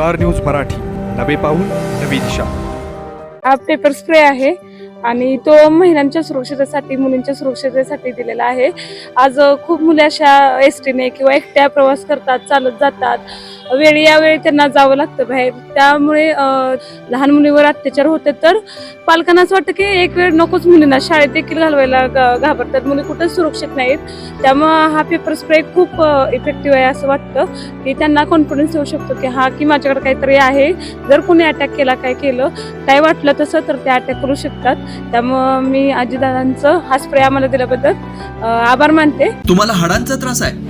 Star news Marathi. नवे पाऊल नवी दिशा. हा पेपर स्प्रे आहे आणि तो महिलांच्या सुरक्षतेसाठी मुलींच्या सुरक्षतेसाठी दिलेला आहे. आज खूप मुली अशा एस टीने किंवा एकट्या प्रवास करतात चालत जातात. वेळी यावेळी त्यांना जावं लागतं बाहेर. त्यामुळे लहान मुलीवर अत्याचार होते तर पालकांना असं वाटतं की एक वेळ नकोच मुलींना शाळेत देखील घालवायला घाबरतात. मुली कुठंच सुरक्षित नाहीत. त्यामुळं हा पेपर स्प्रे खूप इफेक्टिव्ह आहे असं वाटतं की त्यांना कॉन्फिडन्स येऊ शकतो की हा की माझ्याकडे काहीतरी आहे. जर कोणी अटॅक केला काय केलं काय वाटलं तसं तर ते अटॅक करू शकतात. त्यामुळं मी आजीदादांचं हा स्प्रे आम्हाला दिल्याबद्दल आभार मानते. तुम्हाला हाडांचा त्रास आहे?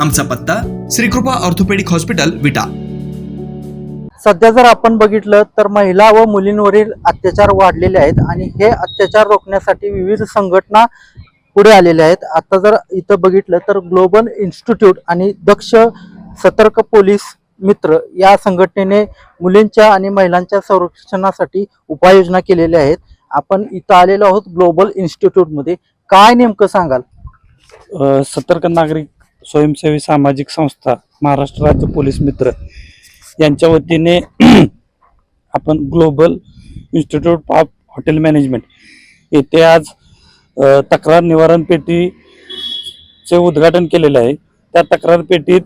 आमचा पत्ता श्रीकृपा ऑर्थोपेडिक हॉस्पिटल विटा. सध्या जर आपण बघितलं तर महिला व मुलींवरील अत्याचार वाढलेले आहेत आणि हे अत्याचार रोखण्यासाठी विविध संघटना पुढे आलेल्या आहेत. आता जर इथं बघितलं तर ग्लोबल इन्स्टिट्यूट आणि दक्ष सतर्क पोलीस मित्र या संघटनेने मुलींच्या आणि महिलांच्या संरक्षणासाठी उपाययोजना केलेल्या आहेत. आपण इथं आलेलो आहोत ग्लोबल इन्स्टिट्यूटमध्ये. काय नेमकं सांगाल? सतर्क नागरिक स्वयंसेवी सामाजिक संस्था महाराष्ट्र राज्य पोलीस मित्र यांच्या वतीने आपण global institute of hotel management येथे आज तक्रार निवारण पेटीचे उद्घाटन केलेलं आहे. त्या तक्रार पेटीत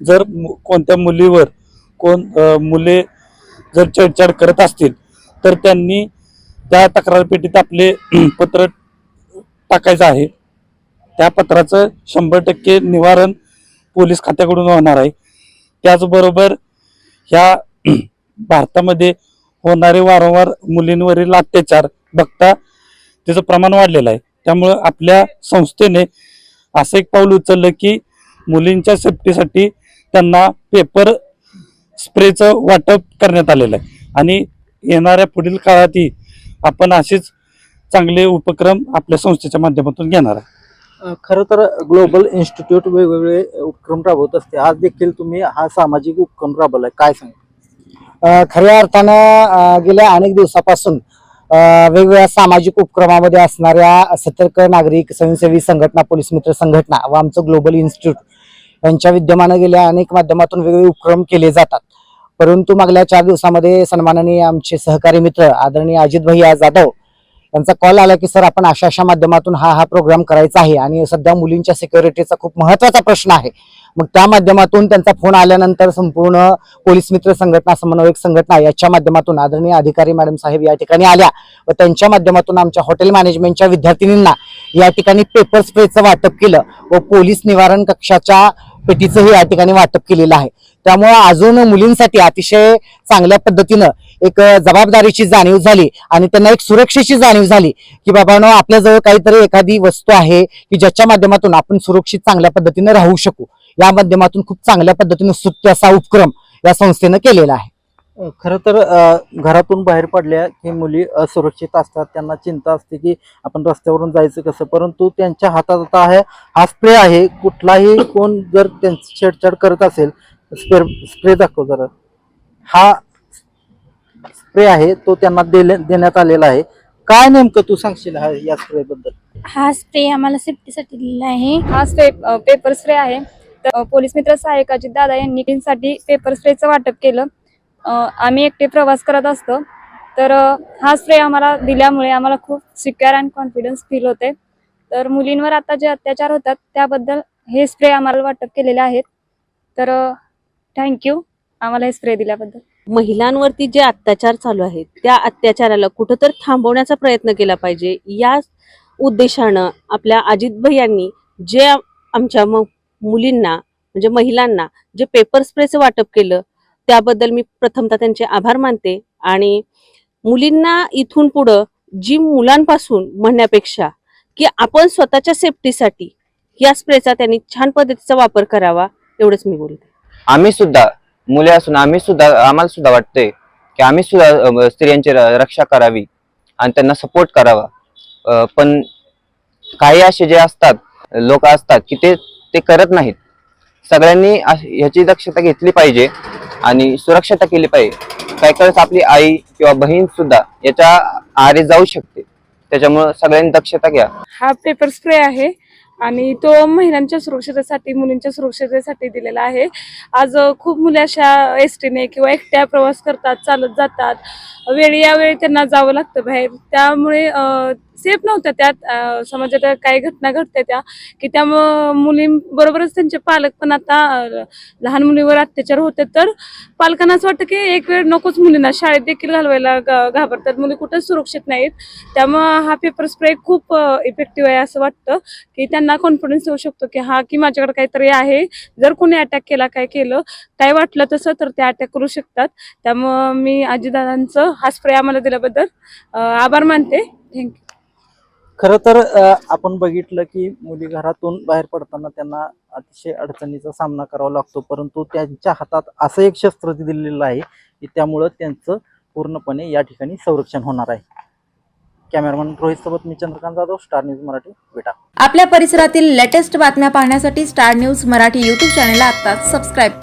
जर कोणत्या मुलीवर कोण मुले जर छेडछाड करत असतील तर त्यांनी त्या तक्रार पेटीत आपले पत्र टाकायचं आहे. त्या पत्राचं शंभर टक्के निवारण पोलीस खात्याकडून होणार आहे. त्याचबरोबर ह्या भारतामध्ये होणारे वारंवार मुलींवरील अत्याचार बघता त्याचं प्रमाण वाढलेलं आहे. त्यामुळं आपल्या संस्थेने असं एक पाऊल उचललं की मुलींच्या सेफ्टीसाठी त्यांना पेपर स्प्रेचं वाटप करण्यात आलेलं आहे. आणि येणाऱ्या पुढील काळातही आपण असेच चांगले उपक्रम आपल्या संस्थेच्या माध्यमातून घेणार आहे खरं तर ग्लोबल इन्स्टिट्यूट वेगवेगळे उपक्रम राबवत असते. आज देखील तुम्ही हा सामाजिक उपक्रम राबवलाय. काय सांगा खऱ्या अर्थानं गेल्या अनेक दिवसापासून वेगवेगळ्या सामाजिक उपक्रमामध्ये असणाऱ्या सतर्क नागरिक स्वयंसेवी संघटना पोलीस मित्र संघटना व आमचं ग्लोबल इन्स्टिट्यूट यांच्या विद्यमानं गेल्या अनेक माध्यमातून वेगवेगळे उपक्रम केले जातात. परंतु मागल्या चार दिवसामध्ये सन्माननीय आमचे सहकारी मित्र आदरणीय अजित भैया जाधव त्यांचा कॉल आला की सर आपण अशा अशा माध्यमातून हा हा प्रोग्राम करायचा आहे आणि सध्या मुलींच्या सिक्युरिटीचा खूप महत्त्वाचा प्रश्न आहे. मग त्या माध्यमातून त्यांचा फोन आल्यानंतर संपूर्ण पोलीस मित्र संघटना समन्वयक संघटना याच्या माध्यमातून आदरणीय अधिकारी मॅडम साहेब या ठिकाणी आल्या व त्यांच्या माध्यमातून आमच्या हॉटेल मॅनेजमेंटच्या विद्यार्थिनींना या ठिकाणी पेपर स्प्रेचं वाटप केलं व पोलीस निवारण कक्षाच्या पेटीचंही या ठिकाणी वाटप केलेलं आहे. त्यामुळे अजून मुलींसाठी अतिशय चांगल्या पद्धतीनं एक जबाबदारीची जाणीव झाली आणि त्यांना एक सुरक्षेची जाणीव झाली की बाबांनो आपल्याजवळ काहीतरी एखादी वस्तू आहे की ज्याच्या माध्यमातून आपण सुरक्षित चांगल्या पद्धतीनं राहू शकू. या माध्यमातून खूप चांगल्या पद्धतीनं सुत्य असा उपक्रम या संस्थेनं केलेला आहे. खरं तर घरातून बाहेर पडल्या की मुली असुरक्षित असतात. त्यांना चिंता असते की आपण रस्त्यावरून जायचं कसं? परंतु त्यांच्या हातात आता आहे हा स्प्रे आहे. कुठलाही कोण जर त्यांची छेडछाड करत असेल स्प्रे स्प्रे दाखव जरा. हा स्प्रे आहे तो त्यांना देण्यात आलेला आहे. काय नेमकं तू सांगशील हा या स्प्रे बद्दल? हा स्प्रे आम्हाला सेफ्टीसाठी दिलेला आहे. हा स्प्रे पेपर स्प्रे आहे. तर पोलीस मित्र सहाय्यक अजित दादा यांनी साठी पेपर स्प्रेचं वाटप केलं. आम्ही एकटे प्रवास करत असतो. तर हा स्प्रे आम्हाला दिल्यामुळे आम्हाला खूप सिक्युअर अँड कॉन्फिडन्स फील होते. तर मुलींवर आता जे अत्याचार होतात त्याबद्दल हे स्प्रे आम्हाला वाटप केलेले आहेत. तर थँक्यू आम्हाला हे स्प्रे दिल्याबद्दल. महिलांवरती जे अत्याचार चालू आहेत त्या अत्याचाराला कुठंतरी थांबवण्याचा प्रयत्न केला पाहिजे. या उद्देशानं आपल्या अजित भैयांनी जे आमच्या म- मुलींना म्हणजे महिलांना जे पेपर स्प्रेचं वाटप केलं त्याबद्दल मी प्रथमतः त्यांचे आभार मानते. आणि मुलींना इथून पुढं जी मुलांपासून म्हणण्यापेक्षा की आपण स्वतःच्या सेफ्टीसाठी या स्प्रेचा त्यांनी छान पद्धतीचा वापर करावा एवढंच मी बोलते. आम्ही सुद्धा मुले असून आम्ही सुद्धा आम्हाला सुद्धा वाटते की आम्ही सुद्धा स्त्रियांची र- रक्षा करावी आणि त्यांना सपोर्ट करावा. पण काही असे जे असतात लोक असतात की ते ते करत नाहीत. सगळ्यांनी ह्याची दक्षता घेतली पाहिजे. आणि सुरक्षता केली पाहिजे. काही वेळेस आपली आई किंवा बहीण सुद्धा याच्या आरे जाऊ शकते. त्याच्यामुळं सगळ्यांनी दक्षता घ्या. हा पेपर स्प्रे आहे आणि तो महिलांच्या सुरक्षतेसाठी मुलींच्या सुरक्षतेसाठी दिलेला आहे. आज खूप मुली अशा एस टीने किंवा एकट्या प्रवास करतात चालत जातात. वेळी या वेळी त्यांना जावं लागतं बाहेर. त्यामुळे सेफ नव्हत्या त्यात समाजात काही घटना घडत्या त्या की त्यामुळं मुलींबरोबरच त्यांचे पालक पण आता लहान मुलीवर अत्याचार होते. तर पालकांना असं वाटतं की एक वेळ नकोच मुलींना शाळेत देखील घालवायला घाबरतात. मुली कुठंच सुरक्षित नाहीत. त्यामुळं हा पेपर स्प्रे खूप इफेक्टिव्ह आहे असं वाटतं की त्यांना कॉन्फिडन्स येऊ शकतो की हा की माझ्याकडे काहीतरी आहे. जर कोणी अटॅक केला काय केलं काय वाटलं तसं तर ते अटॅक करू शकतात. त्यामुळं मी आजीदादांचं हा स्प्रे आम्हाला दिल्याबद्दल आभार मानते. थँक्यू खरं तर आपण बघितलं की मुली घरातून बाहेर पडताना त्यांना अतिशय अडचणीचा सामना करावा लागतो. परंतु त्यांच्या हातात असं एक शस्त्र दिलेलं आहे की त्यामुळं त्यांचं पूर्णपणे या ठिकाणी संरक्षण होणार आहे. कॅमेरामॅन रोहित सोबत मी चंद्रकांत जाधव स्टार न्यूज मराठी बेटा आपल्या परिसरातील लेटेस्ट बातम्या पाहण्यासाठी स्टार न्यूज मराठी यूट्यूब चॅनलला आता सबस्क्राईब करा.